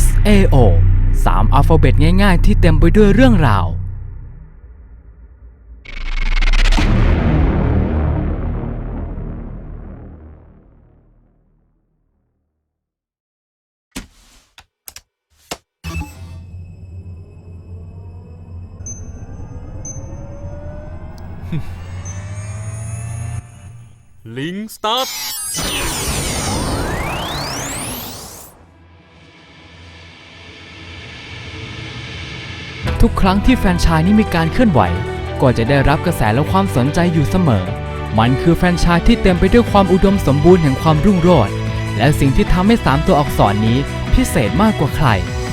SAO 3อัลฟาเบตง่ายๆ ที่เต็มไปด้วยเรื่องราว ลิงสตาร์ ทุกครั้งที่แฟนชายนี้มีการเคลื่อนไหว ก็จะได้รับกระแสและความสนใจอยู่เสมอ มันคือแฟนชายที่เต็มไปด้วยความอุดมสมบูรณ์แห่งความรุ่งโรจน์และสิ่งที่ทำให้ 3 ตัวอักษรนี้พิเศษมากกว่าใคร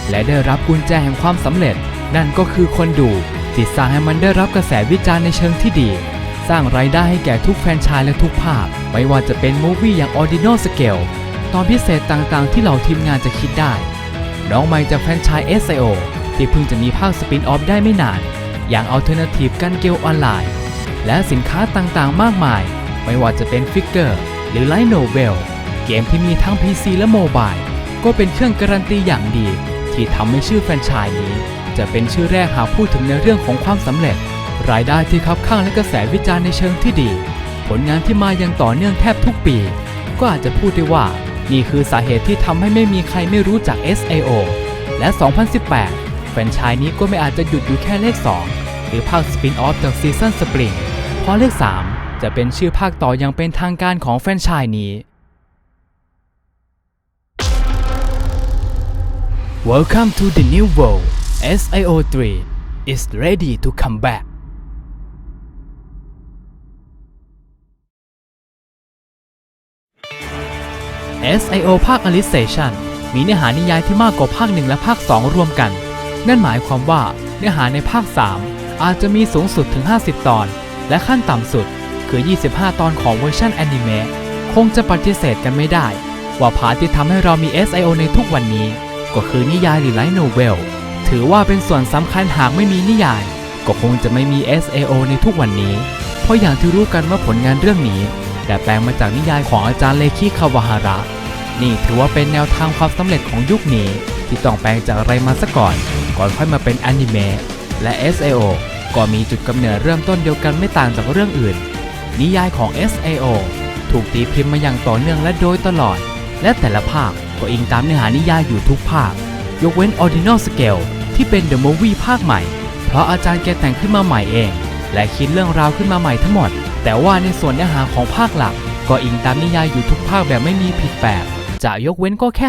และได้รับกุญแจแห่งความสำเร็จ นั่นก็คือคนดูที่สร้างให้มันได้รับกระแสวิจารณ์ในเชิงที่ดี สร้างรายได้ให้แก่ทุกแฟนชายและทุกภาคไม่ว่าจะเป็นมูฟวี่อย่าง Ordinal Scale ตอนพิเศษต่างๆ ที่เหล่าทีมงานจะคิดได้ น้องใหม่จากแฟนชส์ SIO ที่เพิ่งจะมีภาคสปินออฟได้ไม่นาน อย่าง Alternative กันเกลออนไลน์ และสินค้าต่างๆ มากมาย ไม่ว่าจะเป็นฟิกเกอร์หรือไลท์โนเวลเกมที่มีทั้ง PC และโมบายก็เป็นเครื่องการันตีอย่างดี ที่ทำให้ชื่อแฟรนไชส์นี้ จะเป็นชื่อแรกหากพูดถึงในเรื่องของความสำเร็จ รายได้ที่คับข้างและกระแสวิจารณ์ในเชิงที่ดี ผลงานที่มาอย่างต่อเนื่องแทบทุกปี ก็อาจจะพูดได้ว่า นี่คือสาเหตุที่ทำให้ไม่มีใครไม่รู้จัก SAO และ 2018 แฟรนไชส์นี้ก็ไม่อาจจะหยุดอยู่แค่เลข 2 หรือภาคสปินออฟจากซีซันสปริงเพราะเลข 3 จะเป็นชื่อภาคต่ออย่างเป็นทางการของแฟรนไชส์นี้ Welcome to the new world SIO 3 is ready to come back SIO ภาค Alicization มีเนื้อหานิยายที่มากกว่าภาค 1 และภาค 2 รวมกัน นั่นหมายความว่าเนื้อหาในภาค 3 อาจจะมีสูงสุดถึง 50 ตอน และขั้นต่ำสุดคือ 25 ตอนของเวอร์ชันแอนิเมะคงจะปฏิเสธกันไม่ได้ ว่าพาที่ทำให้เรามี SIO ในทุกวันนี้ ก็คือนิยายหรือไลท์โนเวลถือว่าเป็นส่วนสำคัญหากไม่มีนิยาย ก็คงจะไม่มี SAO ในทุกวันนี้ เพราะอย่างที่รู้กันว่าผลงานเรื่องนี้ได้แปลงมาจากนิยายของอาจารย์เลคิคาวาฮาระ นี่ถือว่าเป็นแนวทางความสำเร็จของยุคนี้ ที่ต้องแปลงจากอะไรมาซะก่อน ก่อนค่อยมาเป็นอนิเมะและ SAO ก็มีจุดกำเนิดเริ่มต้นเดียวกันไม่ต่างจากเรื่องอื่น นิยายของ SAO ถูกตีพิมพ์มาอย่างต่อเนื่องและโดยตลอด และแต่ละภาคก็อิงตามเนื้อหานิยายอยู่ทุกภาค ยกเว้น Ordinal Scale ที่เป็น The Movie ภาคใหม่ เพราะอาจารย์แกแต่งขึ้นมาใหม่เอง และคิดเรื่องราวขึ้นมาใหม่ทั้งหมด แต่ว่าในส่วนเนื้อหาของภาคหลัก ก็อิงตามนิยายอยู่ทุกภาคแบบไม่มีผิดแปลก จะยกเว้นก็แค่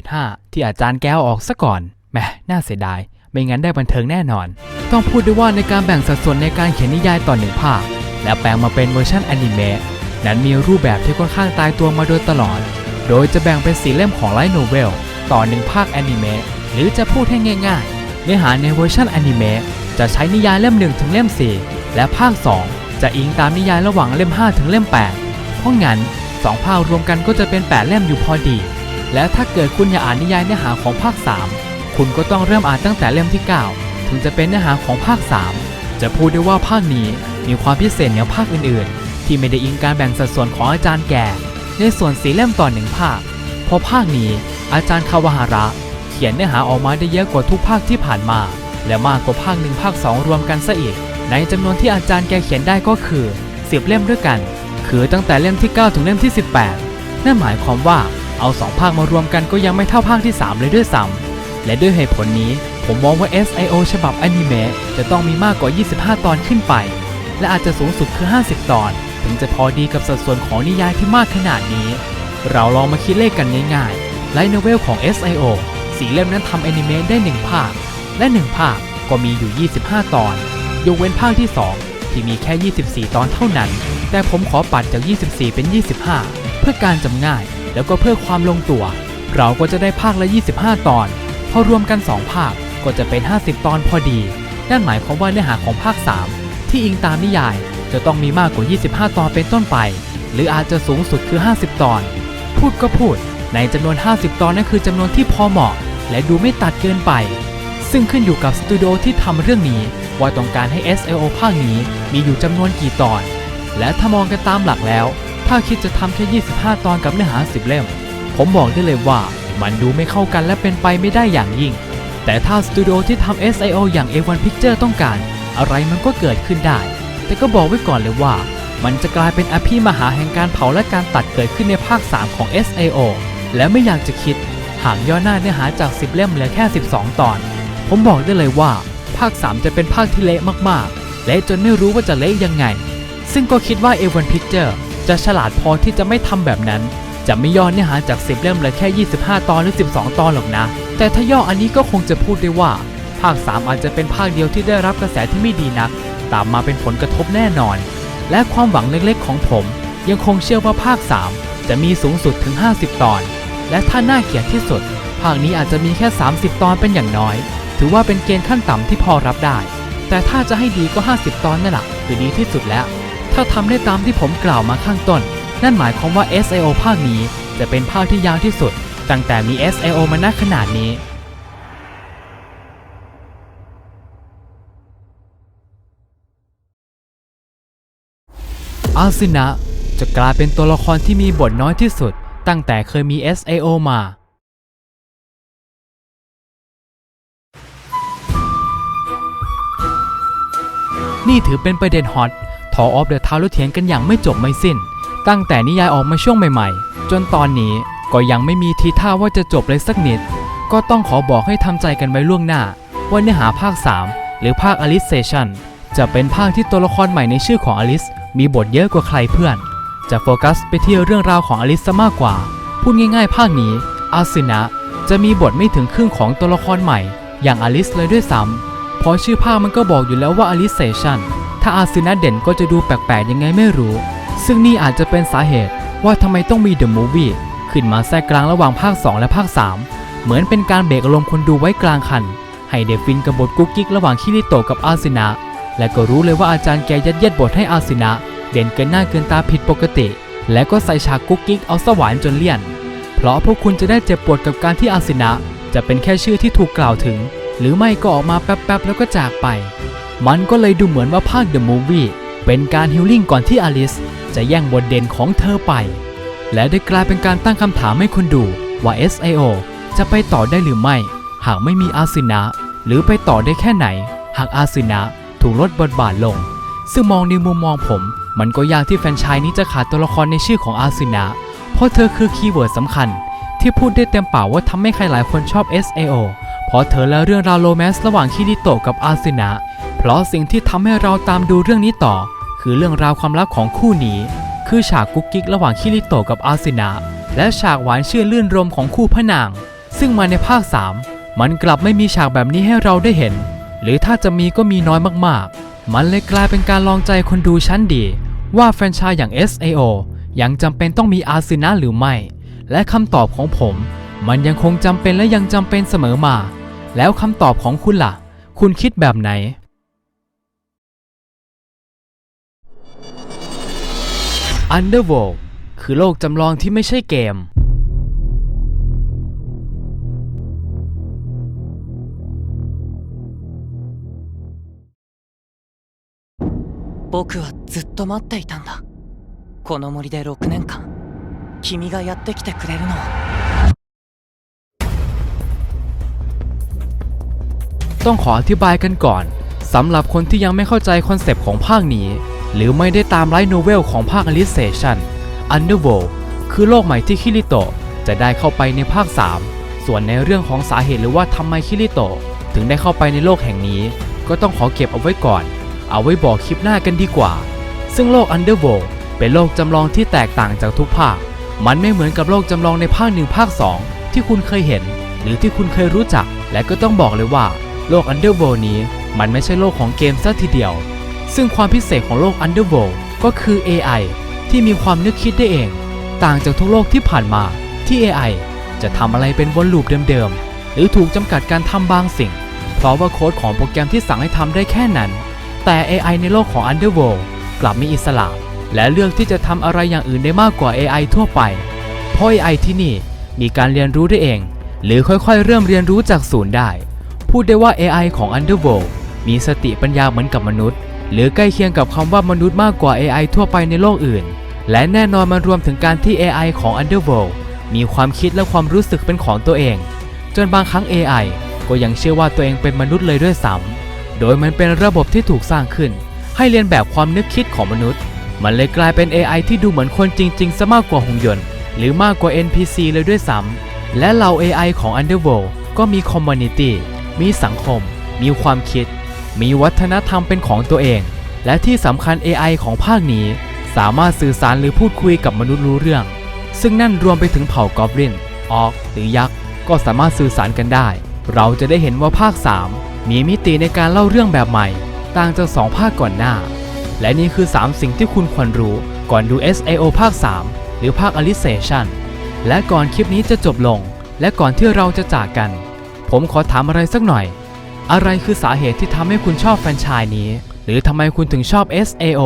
16.5 ที่อาจารย์แก้วออกซะก่อนแหมน่าเสียดาย ไม่งั้นได้บันเทิงแน่นอน ต้องพูดด้วยว่าในการแบ่งสัดส่วนในการเขียนนิยายต่อหนึ่งภาค และแปลงมาเป็นเวอร์ชันอนิเมะนั้นมีรูปแบบที่ค่อนข้างตายตัวมาโดยตลอด โดยจะแบ่งเป็นสีเล่มของไลท์โนเวลต่อหนึ่งภาคแอนิเมะหรือจะพูดให้ง่าย ๆ เนื้อหาในเวอร์ชันอนิเมะจะใช้นิยายเล่ม1ถึงเล่ม4 และภาค 2 จะอิงตามนิยายระหว่างเล่ม 5 ถึงเล่ม 8 เพราะงั้น 2ภาครวมกันก็จะเป็น8เล่มอยู่พอดี และถ้าเกิดคุณอยากอ่านนิยายเนื้อหาของภาค 3 คุณก็ต้องเริ่มอ่านตั้งแต่เล่มที่ 9 ถึงจะเป็นเนื้อหาของภาค 3 จะพูดได้ว่าภาคนี้มีความพิเศษเหนือภาคอื่นๆ ที่ไม่ได้อิงการแบ่งสัดส่วนของอาจารย์แก่ ในส่วนสีเล่มต่อหนึ่งภาค เพราะภาคนี้อาจารย์คาวาฮาระ เขียนเนื้อหาออกมาได้เยอะกว่าทุกภาคที่ผ่านมา และมากกว่าภาคหนึ่งภาค 2 รวมกันซะอีก ในจำนวนที่อาจารย์แกเขียนได้ก็คือ10เล่มด้วยกัน คือตั้งแต่เล่มที่ 9 ถึงเล่มที่ 18 นั่นหมายความว่าเอา 2 ภาคมารวมกันก็ยังไม่เท่าภาคที่ 3 เลยด้วยซ้ำและด้วยเหตุผลนี้ผมมองว่า SIO ฉบับอนิเมะจะต้องมีมากกว่า 25 ตอนขึ้นไป และอาจจะสูงสุดคือ 50 ตอน ถึงจะพอดีกับสัดส่วนของนิยายที่มากขนาดนี้ เราลองมาคิดเลขกันง่ายๆไลท์โนเวลของ SIO สีเล่มนั้นทำอนิเมะได้ 1 ภาค และ 1 ภาคก็มีอยู่ 25 ตอน ยกเว้นภาคที่ 2 ที่มีแค่ 24 ตอนเท่านั้น แต่ผมขอปัดจาก 24 เป็น 25 เพื่อการจำง่าย แล้วก็เพื่อความลงตัว เราก็จะได้ภาคละ 25 ตอน พอรวมกัน 2 ภาคก็จะเป็น 50 ตอนพอดี นั่นหมายความว่าเนื้อหาของภาค 3 ที่อิงตามนิยาย จะต้องมีมากกว่า 25 ตอนเป็นต้นไป หรืออาจจะสูงสุดคือ 50 ตอน พูดก็พูด ในจำนวน 50 ตอนนั่นคือจำนวนที่พอเหมาะ และดูไม่ตัดเกินไป ซึ่งขึ้นอยู่กับสตูดิโอที่ทำเรื่องนี้ว่าต้องการให้ SLO ภาคนี้มีอยู่จำนวนกี่ตอน และถ้ามองกันตามหลักแล้ว ถ้าคิดจะทำแค่ 25 ตอนกับเนื้อหา 10 เล่ม ผมบอกได้เลยว่ามันดูไม่เข้ากันและเป็นไปไม่ได้อย่างยิ่ง แต่ถ้าสตูดิโอที่ทำ SIO อย่าง A1 Picture ต้องการ อะไรมันก็เกิดขึ้นได้ แต่ก็บอกไว้ก่อนเลยว่า มันจะกลายเป็นอภิมหาแห่งการเผาและการตัดเกิดขึ้นในภาค 3 ของ SIO และไม่อยากจะคิด หากย่อหน้าเนื้อหาจาก 10 เล่มเหลือแค่ 12 ตอน ผมบอกได้เลยว่า ภาค 3 จะเป็นภาคที่เละมากๆเละจนไม่รู้ว่าจะเละยังไง ซึ่งก็คิดว่า A1 Picture จะฉลาดพอที่จะไม่ทำแบบนั้น จะไม่ย่อเนื้อหาจาก 10 เล่มเหลือแค่ 25 ตอนหรือ 12 ตอนหรอกนะ แต่ถ้าย่ออันนี้ก็คงจะพูดได้ว่า ภาค 3 อาจจะเป็นภาคเดียวที่ได้รับกระแสที่ไม่ดีนัก ตามมาเป็นผลกระทบแน่นอน และความหวังเล็กๆ ของผม ยังคงเชื่อว่าภาค 3 จะมีสูงสุดถึง 50 ตอน และถ้าน่าเกลียดที่สุด ภาคนี้อาจจะมีแค่ 30 ตอนเป็นอย่างน้อย ถือว่าเป็นเกณฑ์ขั้นต่ำที่พอรับได้ แต่ถ้าจะให้ดีก็ 50 ตอนนั่นแหละคือดีที่สุดแล้ว ถ้าทำได้ตามที่ผมกล่าวมาข้างต้น นั่นหมายความว่า SIO ภาคนี้จะเป็นภาคที่ยาวที่สุด ตั้งแต่มี SIO มาณขนาดนี้อาซินะจะกลายเป็นตัวละครที่มีบทน้อยที่สุด ตั้งแต่เคยมี SAO มา นี่ถือเป็นประเด็นฮอต อออฟเดอะทาวเถียงกันอย่างไม่จบไม่สิ้น ตั้งแต่นิยายออกมาช่วงใหม่ๆ จนตอนนี้ก็ยังไม่มีทีท่าว่าจะจบเลยสักนิด ก็ต้องขอบอกให้ทำใจกันไว้ล่วงหน้า ว่าเนื้อหาภาค 3 หรือภาค Alice Station จะเป็นภาคที่ตัวละครใหม่ในชื่อของอลิสมีบทเยอะกว่าใครเพื่อน จะโฟกัสไปที่เรื่องราวของอลิสซะมากกว่า พูดง่ายๆ ภาคนี้อาซึนะจะมีบทไม่ถึงครึ่งของตัวละครใหม่ อย่างอลิสเลยด้วยซ้ำเพราะชื่อภาคมันก็บอกอยู่แล้วว่า Alice Station ถ้าอาซึนะเด่นก็จะดูแปลกๆยังไงไม่รู้ ซึ่งนี่อาจจะเป็นสาเหตุว่าทำไมต้องมี The Movie ขึ้นมาแทรกกลางระหว่างภาค 2 และภาค 3 เหมือนเป็นการเบรกอารมณ์คนดูไว้กลางคัน ให้เดฟินกับบทกุ๊กกิ๊กระหว่างคิริโตะกับอาซึนะ และก็รู้เลยว่าอาจารย์แกยัดเยียดบทให้อาซึนะ เด่นเกินหน้าเกินตาผิดปกติ และก็ใส่ฉากกุ๊กกิ๊กเอาสวรรค์จนเลี่ยน เพราะพวกคุณจะได้เจ็บปวดกับการที่อาซึนะ จะเป็นแค่ชื่อที่ถูกกล่าวถึง หรือไม่ก็ออกมาแป๊บๆแล้วก็จากไป มันก็เลยดูเหมือนว่าภาค The Movie เป็นการฮิลลิ่งก่อนที่อลิสจะแย่งบทเด่นของเธอไป และได้กลายเป็นการตั้งคำถามให้คนดูว่า SIO จะไปต่อได้หรือไม่ หากไม่มีอาซึนะ หรือไปต่อได้แค่ไหน หากอาซึนะถูกลดบทบาทลง ซึ่งมองในมุมมองผม มันก็ยากที่แฟนชายนี้จะขาดตัวละครในชื่อของอาซึนะ เพราะเธอคือคีย์เวิร์ดสำคัญ ที่พูดได้เต็มปากว่าทำให้ใครหลายคนชอบ SAO พราะเธอและเรื่องราวโรแมนส์ระหว่างคิริโตะกับอาซึนะ เพราะสิ่งที่ทำให้เราตามดูเรื่องนี้ต่อ คือเรื่องราวความรักของคู่นี้ คือฉากกุ๊กกิ๊กระหว่างคิริโตะกับอาซึนะและฉากหวานเชื่นลื่นรมของคู่พระนาง ซึ่งมาในภาค 3 มันกลับไม่มีฉากแบบนี้ให้เราได้เห็น หรือถ้าจะมีก็มีน้อยมากๆ มันเลยกลายเป็นการลองใจคนดูชั้นดี ว่าแฟรนไชส์อย่าง SAO ยังจำเป็นต้องมีอาซึนะหรือไม่ และคำตอบของผม มันยังคงจำเป็นและยังจำเป็นเสมอมา แล้วคำตอบของคุณล่ะ คุณคิดแบบไหน Underworld คือโลกจำลองที่ไม่ใช่เกม 僕はずっと待っていたんだこの森で6年間君がやってきてくれるのを ต้องขออธิบายกันก่อนสำหรับคนที่ยังไม่เข้าใจคอนเซปต์ของภาคนี้ หรือไม่ได้ตามไลท์โนเวลของภาค Alice Station Underworld คือโลกใหม่ที่คิริโตะจะได้เข้าไปในภาค 3 ส่วนในเรื่องของสาเหตุหรือว่าทำไมคิริโตะถึงได้เข้าไปในโลกแห่งนี้ ก็ต้องขอเก็บเอาไว้ก่อน เอาไว้บอกคลิปหน้ากันดีกว่า ซึ่งโลก Underworld เป็นโลกจำลองที่แตกต่างจากทุกภาค มันไม่เหมือนกับโลกจำลองในภาคหนึ่งภาค 2 ที่คุณเคยเห็น หรือที่คุณเคยรู้จัก และก็ต้องบอกเลยว่า โลก Underworld นี้มันไม่ใช่โลกของเกมซะทีเดียว ซึ่งความพิเศษของโลก Underworld ก็คือ AI ที่มีความนึกคิดได้เอง ต่างจากทุกโลกที่ผ่านมาที่ AI จะทำอะไรเป็นวนลูปเดิมๆ หรือถูกจำกัดการทำบางสิ่ง เพราะว่าโค้ดของโปรแกรมที่สั่งให้ทำได้แค่นั้น แต่ AI ในโลกของ Underworld กลับมีอิสระ และเลือกที่จะทำอะไรอย่างอื่นได้มากกว่า AI ทั่วไป เพราะ AI ที่นี่มีการเรียนรู้ได้เอง หรือค่อยๆ เริ่มเรียนรู้จากศูนย์ได้ พูดได้ว่า AI ของ Underworld มีสติปัญญาเหมือนกับมนุษย์ หรือใกล้เคียงกับคำว่ามนุษย์มากกว่า AI ทั่วไปในโลกอื่น และแน่นอนมันรวมถึงการที่ AI ของ Underworld มีความคิดและความรู้สึกเป็นของตัวเอง จนบางครั้ง AI ก็ยังเชื่อว่าตัวเองเป็นมนุษย์เลยด้วยซ้ำโดยมันเป็นระบบที่ถูกสร้างขึ้น ให้เรียนแบบความนึกคิดของมนุษย์ มันเลยกลายเป็น AI ที่ดูเหมือนคนจริงๆซะมากกว่าหุ่นยนต์ หรือมากกว่า NPC เลยด้วยซ้ำและเหล่า AI ของ Underworld ก็มีคอมมูนิตี้ มีสังคม มีความคิด มีวัฒนธรรมเป็นของตัวเอง และที่สำคัญ AI ของภาคนี้ สามารถสื่อสารหรือพูดคุยกับมนุษย์รู้เรื่อง ซึ่งนั่นรวมไปถึงเผ่ากอบลินออกหรือยักษ์ก็สามารถสื่อสารกันได้ เราจะได้เห็นว่าภาค 3 มีมิติในการเล่าเรื่องแบบใหม่ ต่างจากสองภาคก่อนหน้า และนี่คือ 3 สิ่งที่คุณควรรู้ก่อนดู SAO ภาค 3 หรือภาค a l i c a t i o n และก่อนคลิปนี้จะจบลง และก่อนที่เราจะจากกัน ผมขอถามอะไรสักหน่อย อะไรคือสาเหตุที่ทำให้คุณชอบแฟรนไชส์นี้ หรือทำไมคุณถึงชอบ SAO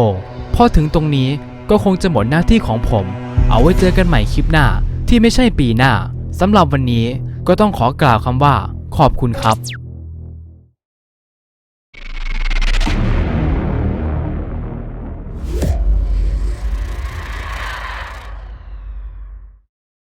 พอถึงตรงนี้ก็คงจะหมดหน้าที่ของผม เอาไว้เจอกันใหม่คลิปหน้าที่ไม่ใช่ปีหน้าสำหรับวันนี้ก็ต้องขอกล่าวคำว่า ขอบคุณครับ